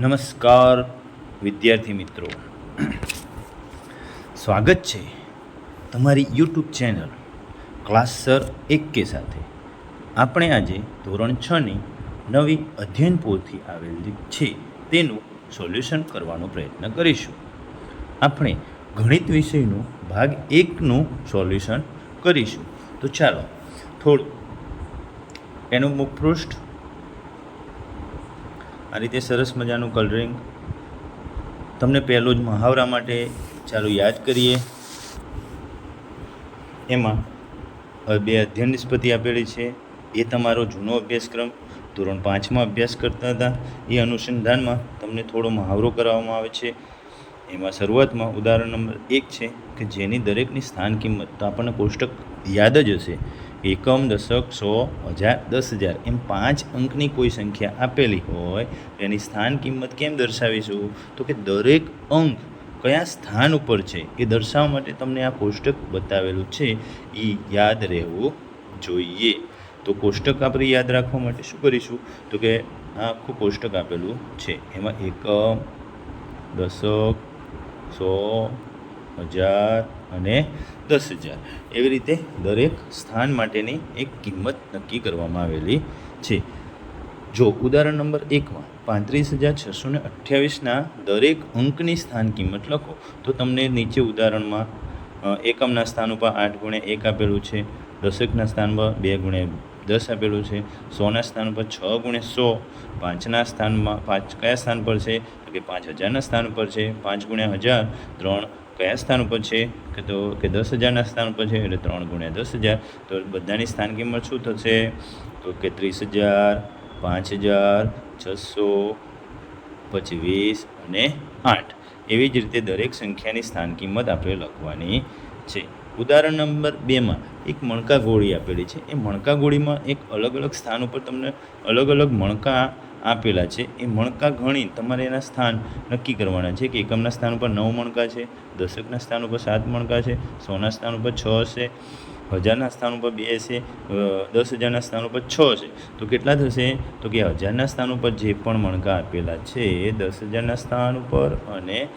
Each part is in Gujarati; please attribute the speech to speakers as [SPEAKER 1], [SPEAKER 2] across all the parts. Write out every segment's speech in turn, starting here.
[SPEAKER 1] નમસ્કાર, વિદ્યાર્થી મિત્રો. સ્વાગત છે તમારી યુટ્યુબ ચેનલ ક્લાસ સર એક કે સાથે. આપણે આજે ધોરણ છની નવી અધ્યયન પોથી આવેલી છે તેનું સોલ્યુશન કરવાનો પ્રયત્ન કરીશું. આપણે ગણિત વિષયનું ભાગ એકનું સોલ્યુશન કરીશું. તો ચાલો, થોડું એનું મુખપૃષ્ઠ આ રીતે સરસ મજાનું કલરિંગ તમને પહેલો જ મહાવરા માટે ચાલો યાદ કરીએ. એમાં હવે બે અધ્યયન નિષ્પત્તિ આપેલી છે. એ તમારો જૂનો અભ્યાસક્રમ, ધોરણ પાંચમાં અભ્યાસ કરતા હતા. એ અનુસંધાનમાં તમને થોડો મહાવરો કરાવવામાં આવે છે. એમાં શરૂઆતમાં ઉદાહરણ નંબર એક છે કે જેની દરેકની સ્થાન કિંમત તો આપણને કોષ્ટક યાદ જ હશે. એકમ દશક સો હજાર દસ હજાર. એમ પાંચ અંકની કોઈ સંખ્યા આપેલી હોય એની સ્થાન કિંમત કેમ દર્શાવીશું? તો કે દરેક અંક કયા સ્થાન ઉપર છે એ દર્શાવવા માટે તમને આ કોષ્ટક બતાવેલું છે. એ યાદ રહેવું જોઈએ. તો કોષ્ટક આપણે યાદ રાખવા માટે શું કરીશું? તો કે આ આખું કોષ્ટક આપેલું છે. એમાં એકમ દશક સો હજાર અને દસ હજાર. એવી રીતે દરેક સ્થાન માટેની એક કિંમત નક્કી કરવામાં આવેલી છે. જો ઉદાહરણ નંબર એકમાં પાંત્રીસ હજાર છસો ને અઠ્યાવીસના દરેક અંકની સ્થાન કિંમત લખો, તો તમને નીચે ઉદાહરણમાં એકમના સ્થાન ઉપર આઠ ગુણ્યા એક આપેલું છે દશકના સ્થાન પર બે ગુણ્યા દસ આપેલું છે, સોના સ્થાન પર છ ગુણ્યા સો, પાંચના સ્થાનમાં પાંચ કયા સ્થાન પર છે? કે પાંચ હજારના સ્થાન પર છે, પાંચ ગુણ્યા હજાર, ત્રણ કયા સ્થાન ઉપર છે? કે તો કે દસ હજારના સ્થાન ઉપર છે એટલે ત્રણ ગુણ્યા દસ હજાર. તો બધાની સ્થાન કિંમત શું થશે? તો કે ત્રીસ હજાર, પાંચ હજાર, છસો પછી વીસ અને આઠ. એવી જ રીતે દરેક સંખ્યાની સ્થાન કિંમત આપણે લખવાની છે. ઉદાહરણ નંબર બેમાં એક મણકા ગોળી આપેલી છે. એ મણકા ગોળીમાં એક અલગ અલગ સ્થાન ઉપર તમને અલગ અલગ મણકા આપેલા છે. એ મણકા ગણી તમારે એના સ્થાન નક્કી કરવાના છે કે એકમના સ્થાન ઉપર નવ મણકા છે, દશકના સ્થાન ઉપર સાત મણકા છે, સોના સ્થાન ઉપર છ છે હજારના સ્થાન ઉપર બે છે દસ હજારના સ્થાન ઉપર છ છે તો કેટલા થશે? તો કે હજારના સ્થાન ઉપર જે પણ મણકા આપેલા છે, દસ હજારના સ્થાન ઉપર અને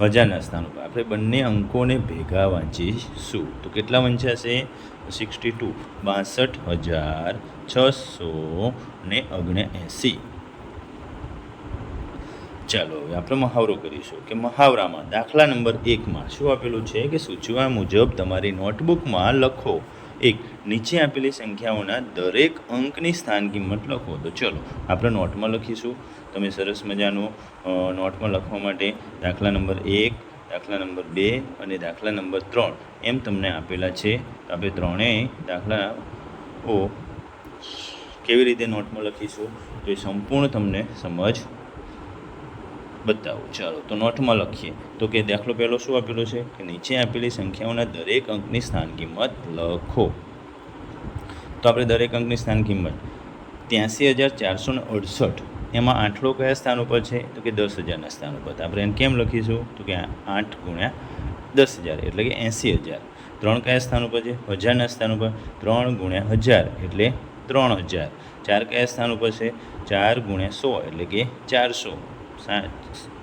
[SPEAKER 1] હજારના સ્થાન ઉપર આપણે બંને અંકોને ભેગા વાંચીશું. તો કેટલા વંચાશે સિક્સટી ટુ, બાસઠ હજાર છસો ને ઓગણએંસી. ચાલો, હવે આપણે મહાવરો કરીશું કે મહાવરામાં દાખલા નંબર એકમાં શું આપેલું છે કે સૂચવા મુજબ તમારી નોટબુકમાં લખો એક નીચે આપેલી સંખ્યાઓના દરેક અંકની સ્થાન કિંમત લખો. તો ચલો, આપણે નોટમાં લખીશું. તમે સરસ મજાનું નોટમાં લખવા માટે દાખલા નંબર એક, દાખલા નંબર બે અને દાખલા નંબર ત્રણ એમ તમને આપેલા છે. આપણે ત્રણેય દાખલાઓ કેવી રીતે નોટમાં લખીશું? તો એ સંપૂર્ણ તમને સમજ બતાવું. ચાલો, તો નોટમાં લખીએ. તો કે દાખલો પહેલો શું આપેલો છે? કે નીચે આપેલી સંખ્યાઓના દરેક અંકની સ્થાન કિંમત લખો. તો આપણે દરેક અંકની સ્થાન કિંમત ત્યાંસી હજાર ચારસો ને અડસઠ. એમાં આઠડો કયા સ્થાન ઉપર છે? તો કે દસ હજારના સ્થાન ઉપર. આપણે એને કેમ લખીશું? તો કે આઠ ગુણ્યા દસ હજાર એટલે કે એંસી હજાર. ત્રણ કયા સ્થાન ઉપર છે? હજારના સ્થાન ઉપર. ત્રણ ગુણ્યા હજાર, એટલે ત્રણ હજાર. ચાર કયા સ્થાન ઉપર છે? ચાર ગુણ્યા સો, એટલે કે ચારસો.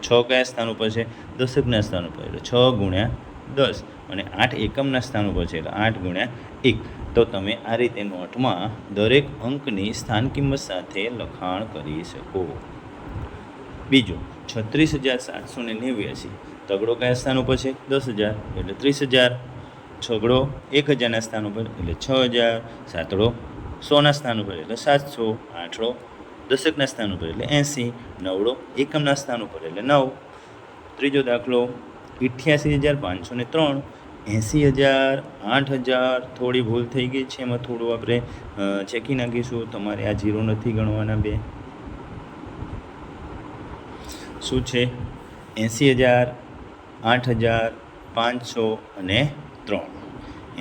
[SPEAKER 1] છ કયા સ્થાન ઉપર છે? દશકના સ્થાન ઉપર. એટલે છ ગુણ્યા દસ. અને આઠ એકમના સ્થાન ઉપર છે. એટલે આઠ ગુણ્યા એક. તો તમે આ રીતે નોટમાં દરેક અંકની સ્થાન કિંમત સાથે લખાણ કરી શકો. બીજું, છત્રીસ હજાર સાતસો ને નેવ્યાસી. તગડો કયા સ્થાન ઉપર છે? દસ હજાર. એટલે ત્રીસ હજાર. છગડો એક હજારના સ્થાન ઉપર. એટલે છ હજાર. સાતડો સોના સ્થાન ઉપર. એટલે સાતસો. આઠડો દશકના સ્થાન ઉપર એટલે એંસી, નવડો એકમના સ્થાન ઉપર એટલે નવ. ત્રીજો દાખલો, અઠ્યાસી હજાર પાંચસો ને ત્રણ, એંસી હજાર આઠ હજાર, થોડી ભૂલ થઈ ગઈ છે, એમાં થોડું આપણે ચેકી નાખીશું. તમારે આ જીરો નથી ગણવાના બે. શું છે? એંસી હજાર આઠ હજાર પાંચસો અને ત્રણ.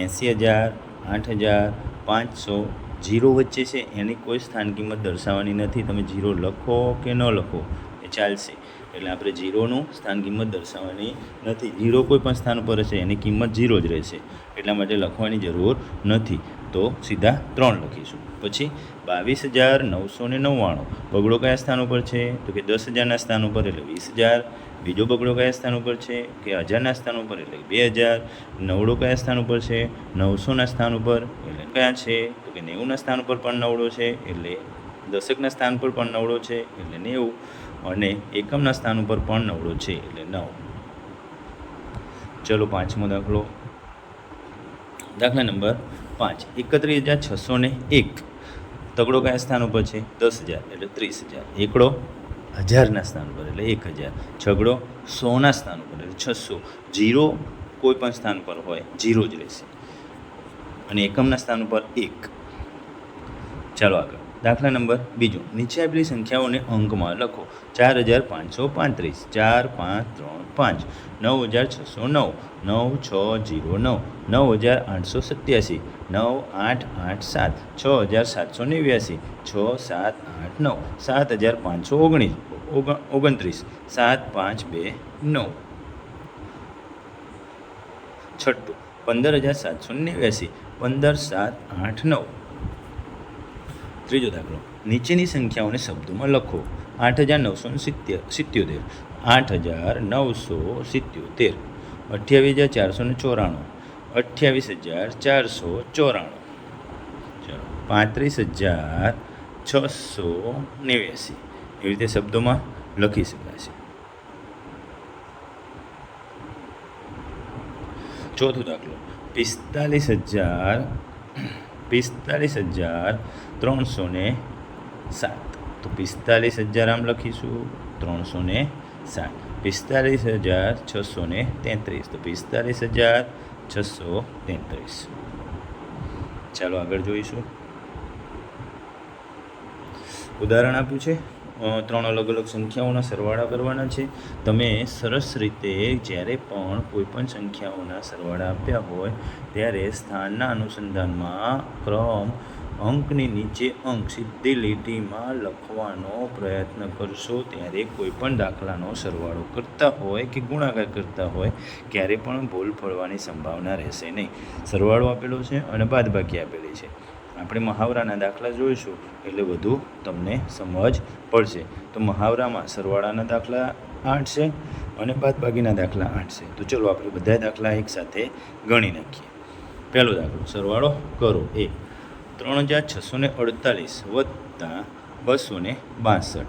[SPEAKER 1] એંસી હજાર આઠ હજાર પાંચસો જીરો વચ્ચે છે, એની કોઈ સ્થાન કિંમત દર્શાવવાની નથી. તમે જીરો લખો કે ન લખો, એ ચાલશે. એટલે આપણે જીરોનું સ્થાન કિંમત દર્શાવવાની નથી. જીરો કોઈ પણ સ્થાન ઉપર હશે, એની કિંમત ઝીરો જ રહેશે. એટલા માટે લખવાની જરૂર નથી. તો સીધા ત્રણ લખીશું. પછી બાવીસ હજાર નવસો ને નવ્વાણું. બગડો કયા સ્થાન ઉપર છે? તો કે દસ હજારના સ્થાન ઉપર, એટલે વીસ હજાર બીજો બગડો કયા સ્થાન ઉપર છે? કે હજારના સ્થાન ઉપર એટલે બે હજાર, નવડો કયા સ્થાન ઉપર છે? નવસોના સ્થાન ઉપર એટલે કયા છે? તો કે નેવુંના સ્થાન ઉપર પણ નવડો છે એટલે દશકના સ્થાન પર પણ નવડો છે એટલે નેવું અને એકમના સ્થાન ઉપર પણ નવડો છે એટલે નવ. ચલો પાંચમો દાખલો. દાખલા નંબર પાંચ. એકત્રીસ હજાર છસો ને એક. તગડો કયા સ્થાન ઉપર છે? દસ હજાર એટલે ત્રીસ હજાર. એકડો હજારના સ્થાન ઉપર એટલે એક હજાર. છગડો સોના સ્થાન ઉપર એટલે છસો જીરો કોઈ પણ સ્થાન પર હોય, જીરો જ રહેશે. અને એકમના સ્થાન ઉપર એક. ચાલો આગળ. દાખલા નંબર બીજો. નીચે આપેલી સંખ્યાઓને અંકમાં લખો. ચાર હજાર પાંચસો પાંત્રીસ. ચાર, પાંચ, ત્રણ, પાંચ. નવ હજાર છસો નવ. નવ, છ, જીરો, નવ. નવ હજાર આઠસો સત્યાસી. નવ, આઠ આઠ, સાત. છ હજાર સાતસો નેવ્યાસી. છ, સાત, આઠ, નવ. સાત હજાર પાંચસો ઓગણીસ. ઓગણ ઓગણત્રીસ. સાત, પાંચ, બે, નવ. છઠ્ઠું. પંદર હજાર સાતસો નેવ્યાસી. પંદર, સાત, આઠ, નવ. ત્રીજો દાખલો. નીચેની સંખ્યાઓને શબ્દોમાં લખો. આઠ હજાર નવસો સિત્તેર, સિત્યોતેર. આઠ હજાર નવસો સિત્યોતેર. અઠ્યાવીસ હજાર ચારસો ને ચોરાણું. અઠ્યાવીસ હજાર ચારસો ચોરાણું. ચલો, પાંત્રીસ હજાર છસો નેવ્યાસી. એવી રીતે શબ્દોમાં લખી શકાય છે. ચોથો દાખલો. પિસ્તાલીસ હજાર પિસ્તાલીસ હજાર ત્રણસો સાત. તો પિસ્તાલીસ હજાર આમ લખીશું. ત્રણસો ને સાત. પિસ્તાલીસ હજાર છસો ને તેત્રીસ. તો પિસ્તાલીસ હજાર છસો તેત્રીસ. ચાલો આગળ જોઈશું. ઉદાહરણ આપ્યું છે. ત્રણ અલગ અલગ સંખ્યાઓના સરવાળા કરવાના છે. તમે સરસ રીતે જ્યારે પણ કોઈપણ સંખ્યાઓના સરવાળા આપ્યા હોય, ત્યારે સ્થાનના અનુસંધાનમાં ક્રમ અંકની નીચે અંક સીધી લીટીમાં લખવાનો પ્રયત્ન કરશો. ત્યારે કોઈ પણ દાખલાનો સરવાળો કરતા હોય કે ગુણાકાર કરતા હોય, ક્યારે પણ ભૂલ પડવાની સંભાવના રહેશે નહીં. સરવાળો આપેલો છે અને બાદબાકી આપેલી છે. આપણે મહાવરાના દાખલા જોઈશું, એટલે વધુ તમને સમજ પડશે. તો મહાવરામાં સરવાળાના દાખલા આઠ છે અને બાદબાકીના દાખલા આઠ છે. તો ચલો આપણે બધા દાખલા એકસાથે ગણી નાખીએ. પહેલો દાખલો, સરવાળો કરો એ. ત્રણ હજાર છસો ને અડતાલીસ વત્તા બસો ને બાસઠ.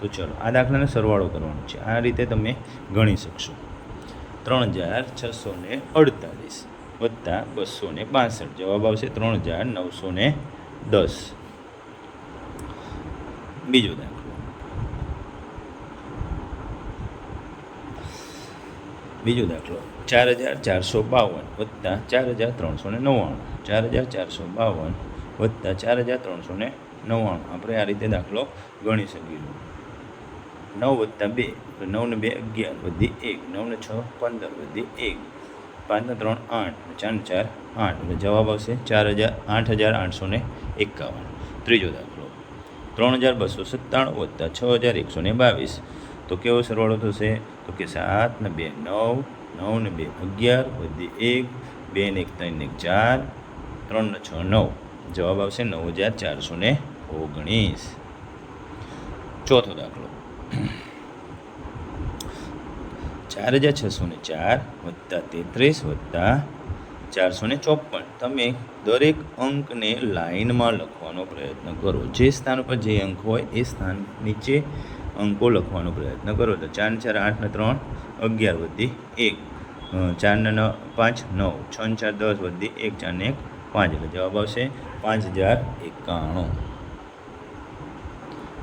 [SPEAKER 1] તો ચલો, આ દાખલાનો સરવાળો કરવાનો છે. આ રીતે તમે ગણી શકશો. ત્રણ હજાર છસો ને અડતાલીસ. વત્તા બસો ને બાસઠ. જવાબ આવશે ત્રણ હજાર નવસો ને દસ. બીજો દાખલો. બીજો દાખલો. ચાર હજાર ચારસો બાવન વત્તા ચાર હજાર ત્રણસો ને નવ્વાણું. ચાર હજાર ચારસો બાવન વત્તા ચાર હજાર ત્રણસો ને નવ્વાણું. આપણે આ રીતે દાખલો ગણી શકીશું. નવ વત્તા બે. તો નવ ને બે અગિયાર વધી એક. નવ ને છ પંદર વધી એક. પાંચ ને ત્રણ, આઠ, ચાર ચાર, આઠ. એટલે જવાબ આવશે ચાર હજાર, આઠ હજાર, આઠસો ને એકાવન. ત્રીજો દાખલો. ત્રણ હજાર બસો સત્તાણું વત્તા છ હજાર એકસો ને બાવીસ. તો કેવો સરવાળો થશે? તો કે સાત ને બે નવ નવ ને બે અગિયાર, વધી એક, બે ને એક, ત્રણ ને એક, ચાર, ત્રણ ને છ, નવ. જવાબ આવશે નવ હજાર ચારસો ને ઓગણીસ. ચોથો દાખલો. ચાર હજાર છસો ને ચાર વત્તા તેત્રીસ વત્તા ચારસો ને ચોપન. તમે દરેક અંકને લાઈનમાં લખવાનો પ્રયત્ન કરો. જે સ્થાન ઉપર જે અંક હોય એ સ્થાન નીચે અંકો લખવાનો પ્રયત્ન કરો. તો ચાર ચાર આઠ ને ત્રણ, અગિયાર વધી એક. ચાર ને નવ, પાંચ, નવ. છ ને ચાર દસ વધી એક, ચાર ને એક, પાંચ. એટલે જવાબ આવશે પાંચ હજાર એકાણું.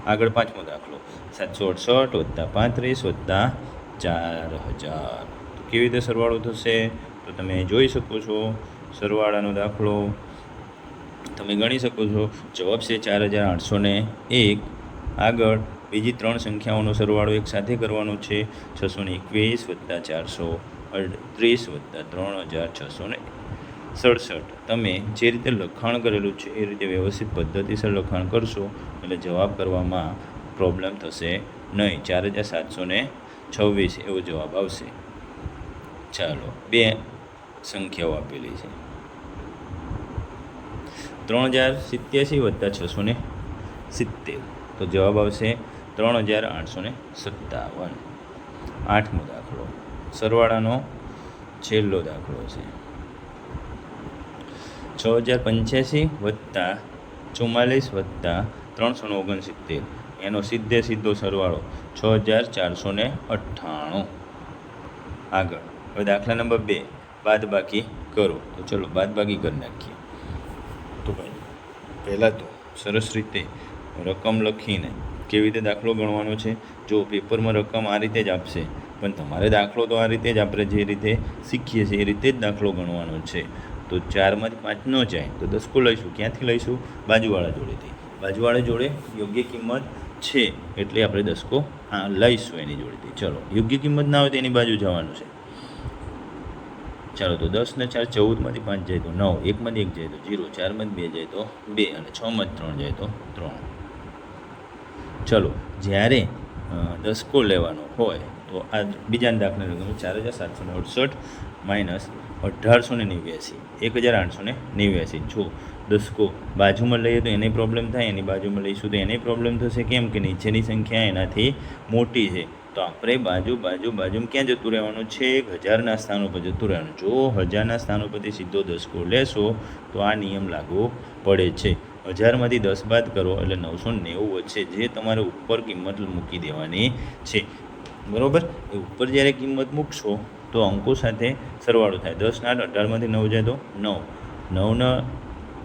[SPEAKER 1] આગળ પાંચમો દાખલો. સાતસો અડસઠ વત્તા પાંત્રીસ વત્તા ચાર હજાર. કેવી રીતે સરવાળો થશે? તો તમે જોઈ શકો છો, સરવાળાનો દાખલો તમે ગણી શકો છો. જવાબ છે ચાર હજાર આઠસો ને એક. આગળ બીજી ત્રણ સંખ્યાઓનો સરવાળો એક સાથે કરવાનો છે. છસો ને એકવીસ વત્તા ચારસો અડત્રીસ વત્તા ત્રણ હજાર છસો ને સડસઠ. તમે જે રીતે લખાણ કરેલું છે, એ રીતે વ્યવસ્થિત પદ્ધતિસર લખાણ કરશો, એટલે જવાબ કરવામાં પ્રોબ્લેમ થશે નહીં. ચાર હજાર સાતસો ને છવ્વીસ એવો જવાબ આવશે. ચાલો, બે સંખ્યાઓ આપેલી છે. ત્રણ હજાર સિત્યાસી વત્તા છસો ને સિત્તેર. તો જવાબ આવશે ત્રણ હજાર આઠસો ને સત્તાવન. આઠમો દાખલો. સરવાળાનો છેલ્લો દાખલો છે. છ હજાર પંચ્યાસી વત્તા ચુમ્માલીસ વત્તા ત્રણસો ઓગણસિત્તેર. એનો સીધે સીધો સરવાળો છ હજાર ચારસો ને અઠ્ઠાણું. આગળ. હવે દાખલા નંબર બે. બાદબાકી કરો. તો ચલો, બાદબાકી કરી નાખીએ. તો ભાઈ, પહેલાં તો સરસ રીતે રકમ લખીને કેવી રીતે દાખલો ગણવાનો છે? જો પેપરમાં રકમ આ રીતે જ આપશે, પણ તમારે દાખલો તો આ રીતે જ આપણે જે રીતે શીખીએ છીએ એ રીતે જ દાખલો ગણવાનો છે. તો ચારમાંથી પાંચ ન જાય, તો દસકો લઈશું. ક્યાંથી લઈશું? બાજુવાળા જોડેથી. બાજુવાળા જોડે યોગ્ય કિંમત છે એટલે આપણે દસકો, હા, લઈશું એની જોડેથી. ચલો, યોગ્ય કિંમત ના હોય તો એની બાજુ જવાનું છે. ચાલો, તો દસ ને ચાર ચૌદમાંથી પાંચ જાય તો નવ, એકમાંથી એક જાય તો જીરો, ચારમાંથી બે જાય તો બે અને છમાંથી ત્રણ જાય તો ત્રણ. ચલો, જ્યારે દસકો લેવાનો હોય તો આ બીજા દાખલા લખવાનું ચાર હજાર સાતસો ને અડસઠ માઇનસ અઢારસો ને નેવ્યાસી. એક હજાર આઠસો ને નેવ્યાસી. જો દસકો. બાજુમાં લઈએ તો એને પ્રોબ્લેમ થાય, એની બાજુમાં લઈશું તો એને પ્રોબ્લેમ થશે. કેમ કે નીચેની સંખ્યા એનાથી મોટી છે. તો આપણે બાજુ બાજુ, બાજુમાં ક્યાં જતું રહેવાનું? છે એક હજારના સ્થાન ઉપર જતું રહેવાનું. જો હજારના સ્થાન ઉપરથી સીધો દસકો લેશો, તો આ નિયમ લાગુ પડે છે. હજારમાંથી દસ બાદ કરો, એટલે નવસો નેવું વધશે, જે તમારે ઉપર કિંમત મૂકી દેવાની છે. બરાબર? એ ઉપર જ્યારે કિંમત મૂકશો, તો અંકો સાથે સરવાળો થાય. દસ આઠ અઢારમાંથી નવ જાય તો નવ. નવના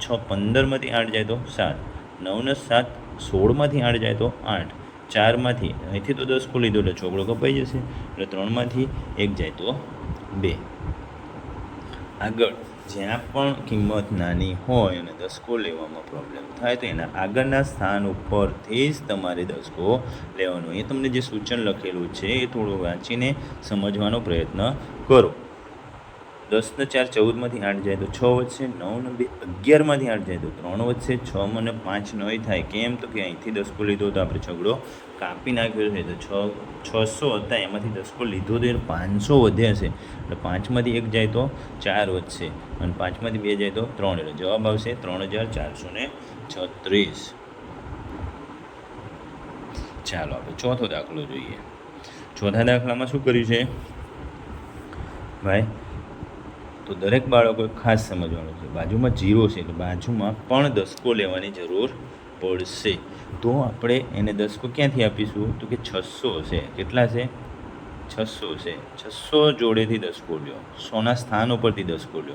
[SPEAKER 1] છ પંદરમાંથી આઠ જાય તો સાત. નવને સાત, સોળમાંથી આઠ જાય તો આઠ. ચારમાંથી, અહીંથી તો દસ ખોલી દો એટલે ચોકડો કપાઈ જશે. એટલે ત્રણમાંથી એક જાય તો બે. આગળ, જ્યાં પણ કિંમત નાની હોય અને દસકો લેવામાં પ્રોબ્લેમ થાય તો એના આગળના સ્થાન ઉપરથી જ તમારે દસકો લેવાનો. એ તમને જે સૂચન લખેલું છે એ થોડું વાંચીને સમજવાનો પ્રયત્ન કરો. દસ ને ચાર ચૌદમાંથી આઠ જાય તો છ વધશે નવ ને બે અગિયારમાંથી આઠ જાય તો ત્રણ વધશે, છ મને પાંચ નહીં થાય. કેમ? તો કે અહીંથી દસકો લીધો તો આપણે છગડો કાપી નાખ્યો છે. તો છ, છસો હતા, એમાંથી દસકો લીધો તો પાંચસો વધ્યા છે. એટલે પાંચમાંથી એક જાય તો ચાર વધશે અને પાંચમાંથી બે જાય તો ત્રણ. એટલે જવાબ આવશે ત્રણ હજાર ચારસો ને છત્રીસ. ચાલો, આપણે ચોથો દાખલો જોઈએ. ચોથા દાખલામાં શું કર્યું છે? ભાઈ તો દરેક બાળકોએ ખાસ સમજવાનું છે. બાજુમાં જીરો છે એટલે બાજુમાં પણ દસકો લેવાની જરૂર પડશે. તો આપણે એને દસકો ક્યાંથી આપીશું? તો કે છસો છે. કેટલા છે? છસો છે. છસો જોડેથી દસકો લ્યો. સોના સ્થાન ઉપરથી દસકો લ્યો.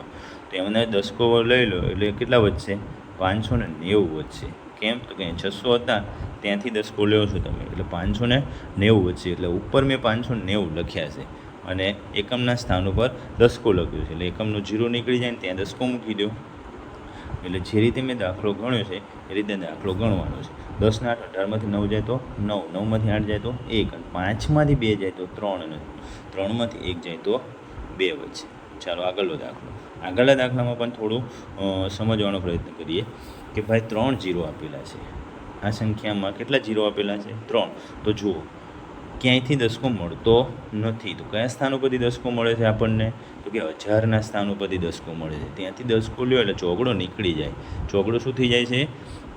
[SPEAKER 1] તો એમને દસકો લઈ લો એટલે કેટલા વધશે? પાંચસો ને નેવું વધશે. કેમ? તો કે છસો હતા, ત્યાંથી દસકો લ્યો છો તમે. એટલે પાંચસો ને નેવું વધશે. એટલે ઉપર મેં પાંચસો નેવું લખ્યા છે. અને એકમના સ્થાન ઉપર દસકો લખ્યું છે. એટલે એકમનો જીરો નીકળી જાય ને ત્યાં દસકો મૂકી દો. એટલે જે રીતે મેં દાખલો ગણ્યો છે, એ રીતે દાખલો ગણવાનો છે. દસના આઠ અઢારમાંથી નવ જાય તો નવ, નવમાંથી આઠ જાય તો એક અને પાંચમાંથી બે જાય તો ત્રણ અને ત્રણમાંથી એક જાય તો બે વચ્ચે. ચાલો આગળનો દાખલો. આગળના દાખલામાં પણ થોડું સમજવાનો પ્રયત્ન કરીએ કે ભાઈ ત્રણ જીરો આપેલા છે. આ સંખ્યામાં કેટલા જીરો આપેલા છે? ત્રણ. તો જુઓ ક્યાંયથી દસકો મળતો નથી? તો કયા સ્થાન ઉપરથી દસકો મળે છે આપણને? તો કે હજારના સ્થાન ઉપરથી દસકો મળે છે. ત્યાંથી દસકો લ્યો એટલે ચોગડો નીકળી જાય. ચોગડો શું થઈ જાય છે?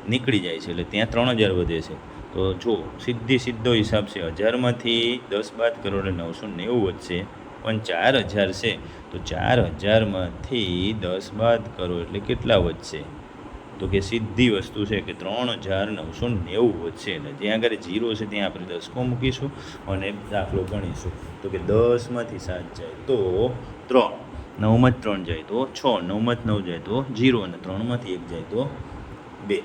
[SPEAKER 1] નીકળી જાય છે. એટલે ત્યાં ત્રણ હજાર વધે છે. તો જો સીધી સીધો હિસાબ છે. હજારમાંથી દસ બાદ કરો એટલે નવસો નેવું વધશે. પણ ચાર હજાર છે. તો ચાર હજારમાંથી દસ બાદ કરો એટલે કેટલા વધશે? તો કે સીધી વસ્તુ છે કે ત્રણ હજાર નવસો નેવું વધશે એટલે જ્યાં આગળ જીરો છે ત્યાં આપણે દસકો મૂકીશું અને દાખલો ગણીશું. તો કે દસમાંથી સાત જાય તો ત્રણ, નવમાં ત્રણ જાય તો છ, નવમાં નવ જાય તો જીરો અને ત્રણમાંથી એક જાય તો બે.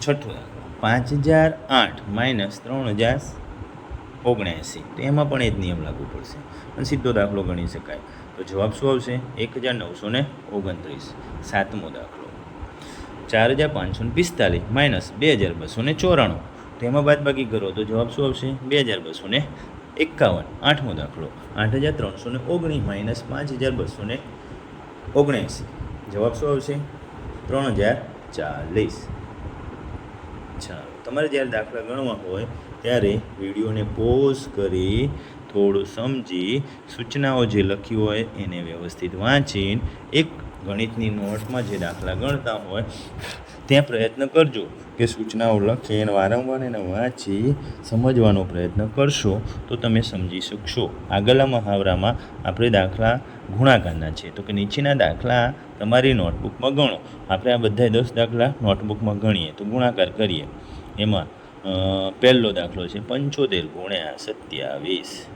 [SPEAKER 1] છઠ્ઠો પાંચ હજાર આઠ, માઇનસ ત્રણ હજાર ઓગણએંસી. તો એમાં પણ એ જ નિયમ લાગુ પડશે. અને સીધો દાખલો ગણી શકાય. તો જવાબ શું આવશે? એક હજાર નવસો ને ઓગણત્રીસ. સાતમો દાખલો. ચાર હજાર પાંચસો ને પિસ્તાલીસ માઇનસ બે હજાર બસો ને ચોરાણું. તો એમાં બાદ બાકી કરો. તો જવાબ શું આવશે? બે હજાર બસો ને એકાવન. આઠમો દાખલો. આઠ હજાર ત્રણસો ને ઓગણીસ માઇનસ પાંચ હજાર બસો ને ઓગણએંસી. જવાબ શું આવશે? ત્રણ હજાર ચાલીસ. ચાલો. તમારે જ્યારે દાખલા ગણવા હોય ત્યારે વિડીયોને પોઝ કરી થોડું સમજી સૂચનાઓ જે લખી હોય એને વ્યવસ્થિત વાંચીને એક ગણિતની નોટમાં જે દાખલા ગણતા હોય ત્યાં પ્રયત્ન કરજો કે સૂચનાઓ લખીને વારંવાર એને વાંચી સમજવાનો પ્રયત્ન કરશો તો તમે સમજી શકશો. આગળના મહાવરામાં આપણે દાખલા ગુણાકારના છે. તો કે નીચેના દાખલા તમારી નોટબુકમાં ગણો. આપણે આ બધા દસ દાખલા નોટબુકમાં ગણીએ. તો ગુણાકાર કરીએ. એમાં પહેલો દાખલો છે પંચોતેર ગુણ્યા સત્યાવીસ.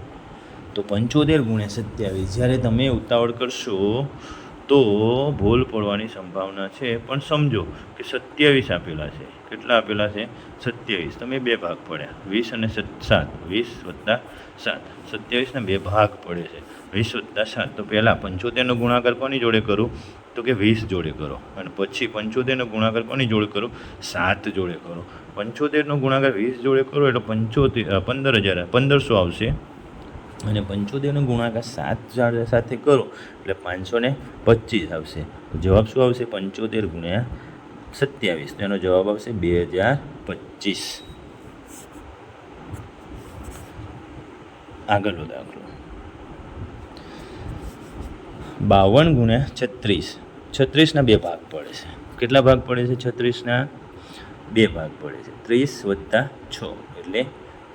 [SPEAKER 1] તો પંચોતેર ગુણ્યા સત્યાવીસ, જ્યારે તમે ઉતાવળ કરશો તો ભૂલ પડવાની સંભાવના છે. પણ સમજો કે સત્યાવીસ આપેલા છે. કેટલા આપેલા છે? સત્યાવીસ. તમે બે ભાગ પડ્યા. વીસ અને સાત. વીસ વત્તા સાત. સત્યાવીસના બે ભાગ પડે છે. વીસ વત્તા સાત. તો પહેલાં પંચોતેરનો ગુણાકાર કોની જોડે કરું? તો કે વીસ જોડે કરો અને પછી પંચોતેરનો ગુણાકાર કોની જોડે કરો? સાત જોડે કરો. પંચોતેરનો ગુણાકાર વીસ જોડે કરો એટલે પંચોતેર પંદર હજાર પંદરસો આવશે. અને પંચોતેરનો ગુણાકાર સાત સાથે કરો એટલે પાંચસો ને પચીસ આવશે. જવાબ શું આવશે? પંચોતેર ગુણ્યા સત્યાવીસ. એનો જવાબ આવશે બે હજાર પચીસ. આગળનો દાખલો બાવન ગુણ્યા છત્રીસ. છત્રીસના બે ભાગ પડે છે. કેટલા ભાગ પડે છે? છત્રીસના બે ભાગ પડે છે. ત્રીસ વત્તા છ એટલે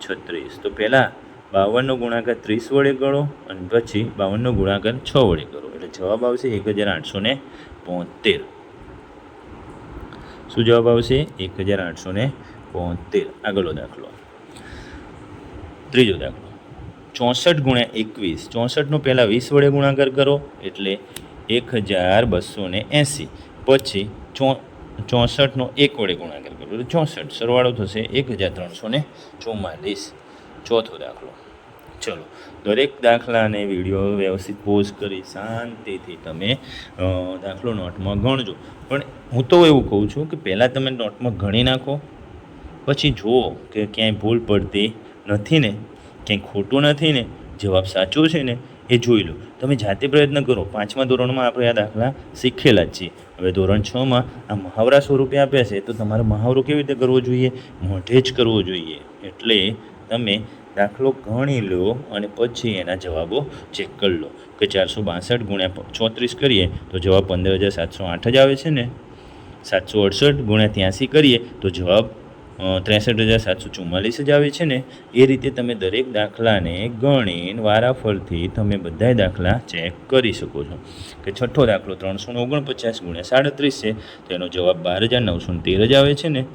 [SPEAKER 1] છત્રીસ. તો પહેલાં બાવનનો ગુણાકાર ત્રીસ વડે કરો અને પછી બાવનનો ગુણાકાર છ વડે કરો. એટલે જવાબ આવશે એક હજાર આઠસો ને પોતેર. શું જવાબ આવશે? એક હજાર આઠસો ને પોતેર. આગળનો દાખલો. ત્રીજો દાખલો. ચોસઠ ગુણ્યા એકવીસ. ચોસઠનો પહેલાં વીસ વડે ગુણાકાર કરો એટલે એક હજાર બસો ને એંસી પછી ચો, ચોસઠનો એક વડે ગુણાકાર કરો. એટલે ચોસઠ, સરવાળો થશે એક હજાર ત્રણસો ને ચુમ્માલીસ ચોથો દાખલો. ચલો, દરેક દાખલાને વીડિયો વ્યવસ્થિત પોઝ કરી શાંતિથી તમે દાખલો નોટમાં ગણજો. પણ હું તો એવું કહું છું કે પહેલાં તમે નોટમાં ગણી નાખો. પછી જુઓ કે ક્યાંય ભૂલ પડતી નથી ને, ક્યાંય ખોટું નથી ને, જવાબ સાચો છે ને એ જોઈ લો. તમે જાતે પ્રયત્ન કરો. પાંચમા ધોરણમાં આપણે આ દાખલા શીખેલા જ છીએ. હવે ધોરણ છમાં આ મહાવરા સ્વરૂપે આપ્યા છે, તો તમારે મહાવરો કેવી રીતે કરવો જોઈએ? મોઢે જ કરવો જોઈએ. એટલે તમે દાખલો ગણી લો અને પછી એના જવાબો ચેક કરી લો. કે ચારસો બાસઠ ગુણ્યા ચોત્રીસ કરીએ, તો જવાબ પંદર હજાર સાતસો આઠ જ આવે છે ને? સાતસો અડસઠ ગુણ્યા ત્યાંસી કરીએ, તો જવાબ ત્રેસઠ હજાર સાતસો ચુમ્માલીસ જ આવે છે ને, એ રીતે તમે દરેક દાખલાને ગણીને વારાફરથી તમે બધાય દાખલા ચેક કરી શકો છો. કે છઠ્ઠો દાખલો ત્રણસો ઓગણપચાસ ગુણ્યા સાડત્રીસ છે, તો એનો જવાબ બાર હજાર નવસો તેર જ આવે છે ને.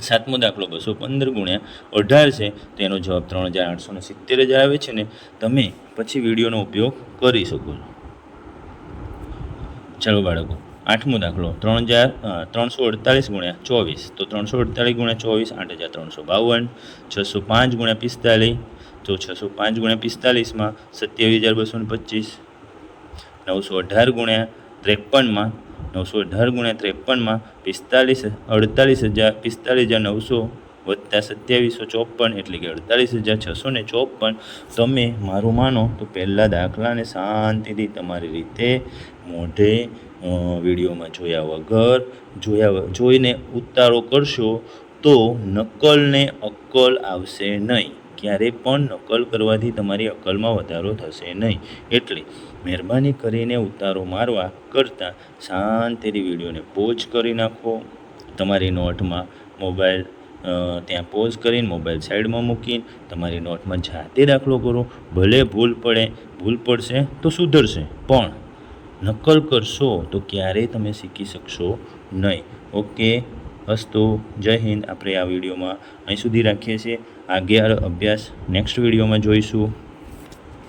[SPEAKER 1] સાતમો દાખલો બસો પંદર ગુણ્યા અઢાર છે, તો એનો જવાબ ત્રણ હજાર આઠસો ને સિત્તેર જ આવે છે ને. તમે પછી વિડીયોનો ઉપયોગ કરી શકો છો. ચાલો બાળકો આઠમો દાખલો, ત્રણ હજાર ત્રણસો અડતાલીસ ગુણ્યા ચોવીસ. તો ત્રણસો અડતાલીસ ગુણ્યા ચોવીસ, આઠ હજાર ત્રણસો બાવન. છસો પાંચ ગુણ્યા પિસ્તાલીસ. તો છસો પાંચ ગુણ્યા પિસ્તાલીસમાં સત્યાવીસ હજાર બસો ને પચીસ. નવસો અઢાર ગુણ્યા ત્રેપનમાં, નવસો અઢાર ગુણ્યા ત્રેપનમાં પિસ્તાલીસ, અડતાલીસ હજાર, પિસ્તાલીસ હજાર નવસો વત્તા સત્યાવીસો ચોપન, એટલે કે અડતાલીસ હજાર છસો ને ચોપન. તમે મારું માનો તો પહેલાં દાખલાને શાંતિથી તમારી રીતે મોઢે વિડીયોમાં જોયા વગર જોયા જોઈને ઉતારો કરશો તો નકલને અક્કલ આવશે નહીં. ક્યારે પણ નકલ કરવાથી તમારી અક્કલમાં વધારો થશે નહીં. એટલે મહેરબાની કરીને ઉતારો મારવા કરતાં શાંતિથી વિડીયોને પોઝ કરી નાખો. તમારી નોટમાં મોબાઈલ ત્યાં પોઝ કરીને મોબાઈલ સાઈડમાં મૂકીને તમારી નોટમાં જાતે દાખલો કરો. ભલે ભૂલ પડે, ભૂલ પડશે તો સુધરશે. પણ નકલ કરશો તો ક્યારેય તમે શીખી શકશો નહીં. ઓકે અસ્તુ જય હિન્દ. આપણે આ વિડીયોમાં અહીં સુધી રાખીએ છીએ. આગળ અભ્યાસ. નેક્સ્ટ વિડીયોમાં જોઈશું.